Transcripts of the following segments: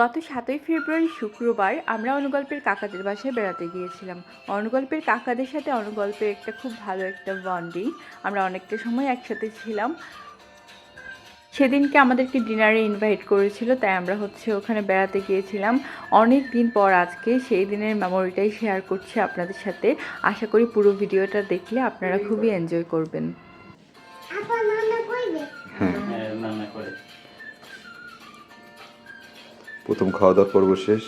গত সাতই ফেব্রুয়ারি শুক্রবার আমরা অনুগল্পের কাকাদের বাসায় বেড়াতে গিয়েছিলাম। অনুগল্পের কাকাদের সাথে অনুগল্পের একটা খুব ভালো একটা বন্ডিং। আমরা অনেকটা সময় একসাথে ছিলাম। সেদিনকে আমাদেরকে ডিনারে ইনভাইট করেছিল তাই আমরা হচ্ছে ওখানে বেড়াতে গিয়েছিলাম। অনেক দিন পর আজকে সেই দিনের মেমোরিটাই শেয়ার করছি আপনাদের সাথে। আশা করি পুরো ভিডিওটা দেখলে আপনারা খুবই এনজয় করবেন। প্রথম খাওয়া দাওয়ার পর্ব শেষ।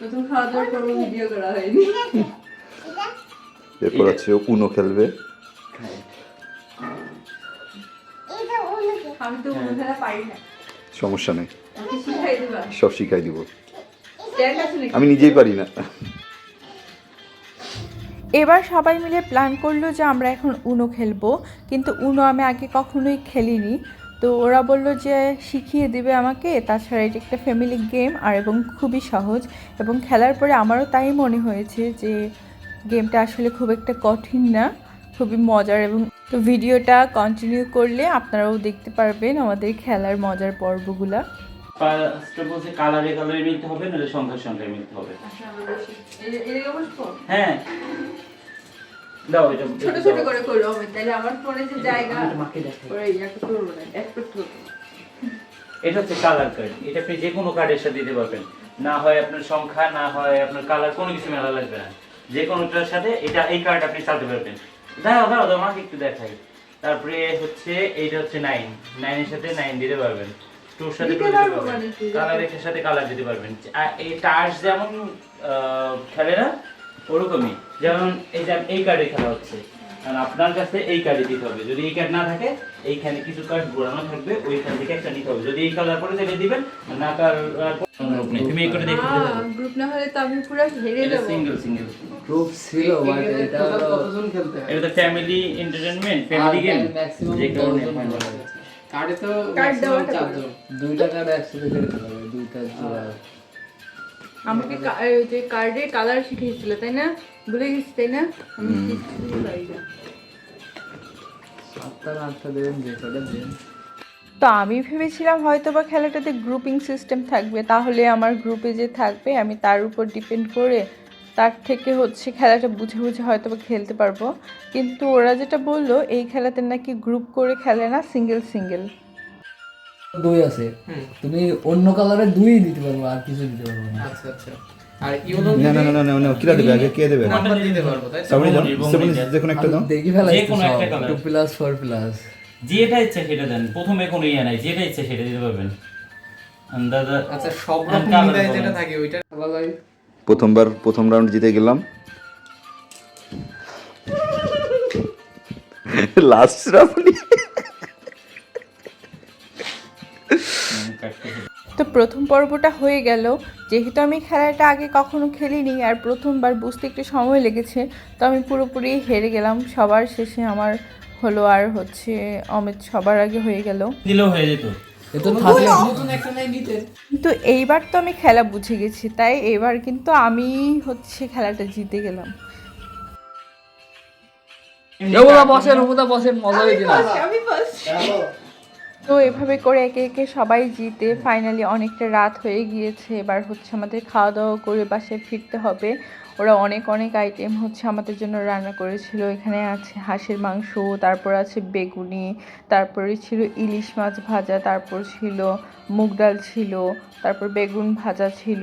প্রথম খাওয়া দাওয়ার পর ভিডিও করা হয়নি। এরপর আছে উনো খেলবে। সমস্যা নেই। আমাকে শিখাই দিবা। সব শিখাই দিব। স্ট্যান্ড আছে নাকি? আমি নিজেই পারি না। এবার সবাই মিলে প্ল্যান করল যে আমরা এখন উনো খেলব কিন্তু উনো আমি আগে কখনোই খেলিনি। তো ওরা বলল যে শিখিয়ে দিবে আমাকে। তাছাড়া এটা একটা ফ্যামিলি গেম আর এবং খুবই সহজ। এবং খেলার পরে আমারও তাই মনে হয়েছে যে গেমটা আসলে খুব একটা কঠিন না খুবই মজার এবং তো ভিডিওটা কন্টিনিউ করলে আপনারাও দেখতে পারবেন আমাদের খেলার মজার পর্বগুলা। ফার্স্টে বলছে কালারে কালারে মিলতে হবে নাহলে সংখ্যার সংখ্যায় মিলতে হবে। হ্যাঁ। দাও এটা ছোট ছোট করে করো আমি তাহলে আমার ফোনে যে জায়গা এটা মাকে দেখাই। ওরা ইয়াকে করব না একটু করব। এটা হচ্ছে কালার কার্ড এটা আপনি যে কোনো কার্ডের সাথে দিতে পারবেন। না হয় আপনার সংখ্যা না হয় আপনার কালার কোনো কিছু মেলা লাগবে না। যে কোনোটার সাথে এটা এই কার্ড আপনি চালাতে পারবেন। দাঁড়াও দাঁড়াও আমাকে একটু দেখাই। তারপরে হচ্ছে এইটা হচ্ছে নাইন নাইনের সাথে নাইন দিতে পারবেন। টুর সাথে টু দিতে পারবেন। মানে কালারের সাথে কালার দিতে পারবেন। এই টার্স যেমন আহ, খেলে না ওরকমই। যেমন এই যে এই কার্ডে খেলা হচ্ছে। আর আপনার কাছে এই কার্ডে দিতে হবে। যদি এই কার্ড না থাকে এইখানে কিছু কার্ড ঘোরানো থাকবে ওইখান থেকে একটা নিতে হবে। যদি এই কালার করে তাহলে দিবেন না কালার তুমি এই করে দেখো গ্রুপ না হলে তো আমি পুরো হেরে যাব। সিঙ্গেল সিঙ্গেল গ্রুপ ছিল বাট এটা কতজন খেলতে হয়? এটা তো ফ্যামিলি এন্টারটেইনমেন্ট ফ্যামিলি গেম যে কারণে দশজন final বলা হয়েছে। হয়েছে। কার্ডে তো কার্ড maximum দুইটা কার্ড একসাথে খেলতে হবে দুইটা জোড়া। আমাকে যে কার্ডের কালার শিখিয়েছিল তাই না? ভুলে গেছি তাই না? তো আমি ভেবেছিলাম হয়তো বা খেলাটাতে গ্রুপিং সিস্টেম থাকবে। তাহলে আমার গ্রুপে যে থাকবে আমি তার উপর ডিপেন্ড করে তার থেকে হচ্ছে খেলাটা বুঝে বুঝে হয়তো বা খেলতে পারব। কিন্তু ওরা যেটা বলল এই খেলাতে নাকি গ্রুপ করে খেলে না সিঙ্গেল সিঙ্গেল দুই আছে। তুমি অন্য কালারে দুই দিতে পারব আর কিছু দিতে পারব না। আচ্ছা আচ্ছা। আর ইউনো না না না না না কিরা দেবে? আগে কে দেবে? দিতে পারব তাই তো? সামনে দাও এবং সামনে এটা। দেখুন একটা দাও। দেখি ফেলা যে কোনো একটা colour। Two plus four plus যেটা ইচ্ছা সেটা দেন। প্রথমে কোনো ইয়ে নাই যেটা ইচ্ছা সেটা দিতে পারবেন। আন্দাজা আচ্ছা সব রকম যেটা থাকে ওইটা ভালো প্রথমবার প্রথম রাউন্ড জিতে গেলাম। লাস্ট রাউন্ড তো প্রথম পর্বটা হয়ে গেল। যেহেতু আমি খেলাটা আগে কখনো খেলিনি আর প্রথমবার বুঝতে একটু সময় লেগেছে তো আমি পুরোপুরি হেরে গেলাম। সবার শেষে আমার হলো আর হচ্ছে অমিত সবার আগে হয়ে গেল। দিলেও হয়ে যেত। এ তো থাকলে। নতুন একটা নাই নিতে। কিন্তু এইবার তো আমি খেলা বুঝে গেছি তাই এবার কিন্তু আমি হচ্ছে খেলাটা জিতে গেলাম। বসেন বসেন মজা হয়েছে না? তো এভাবে করে একে একে সবাই জিতে ফাইনালি অনেকটা রাত হয়ে গিয়েছে। এবার হচ্ছে আমাদের খাওয়া দাওয়া করে বাসায় ফিরতে হবে। ওরা অনেক অনেক আইটেম হচ্ছে আমাদের জন্য রান্না করেছিল। এখানে আছে হাঁসের মাংস, তারপর আছে বেগুনি, তারপরে ছিল ইলিশ মাছ ভাজা, তারপর ছিল মুগ ডাল ছিল, তারপর বেগুন ভাজা ছিল।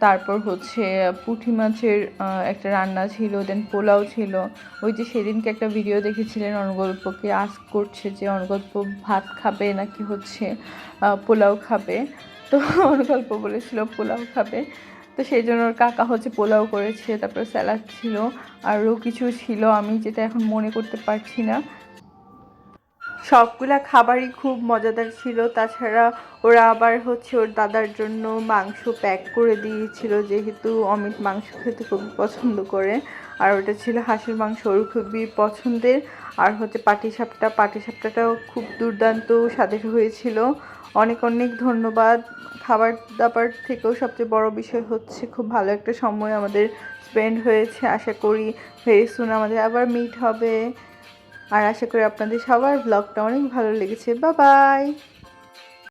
তারপর হচ্ছে পুঁটি মাছের একটা রান্না ছিল দেন পোলাও ছিল। ওই যে সেদিনকে একটা ভিডিও দেখেছিলেন অনুগল্পকে আস্ক করছে যে অনুগল্প ভাত খাবে নাকি হচ্ছে পোলাও খাবে? তো অনুগল্প বলেছিল পোলাও খাবে। তো সেই জন্য ওর কাকা হচ্ছে পোলাও করেছে, তারপর স্যালাড ছিল। আরও কিছু ছিল আমি যেটা এখন মনে করতে পারছি না। সবগুলা খাবারই খুব মজাদার ছিল। তাছাড়া ওরা আবার হচ্ছে ওর দাদার জন্য মাংস প্যাক করে দিয়েছিল, যেহেতু অমিত মাংস খেতে খুব পছন্দ করে। আর ওটা ছিল হাঁসের মাংস, ওর খুবই পছন্দের। আর হচ্ছে পাটিসাপটা পাটিসাপটাটাও খুব দুর্দান্ত স্বাদের হয়েছিল। অনেক অনেক ধন্যবাদ। খাবার দাবার থেকেও সবচেয়ে বড় বিষয় হচ্ছে খুব ভালো একটা সময় আমাদের স্পেন্ড হয়েছে। আশা করি ভেরি সুন আমাদের আবার মিট হবে। আর আশা করি আপনাদের সবার ব্লগটা অনেক ভালো লেগেছে। বা বাই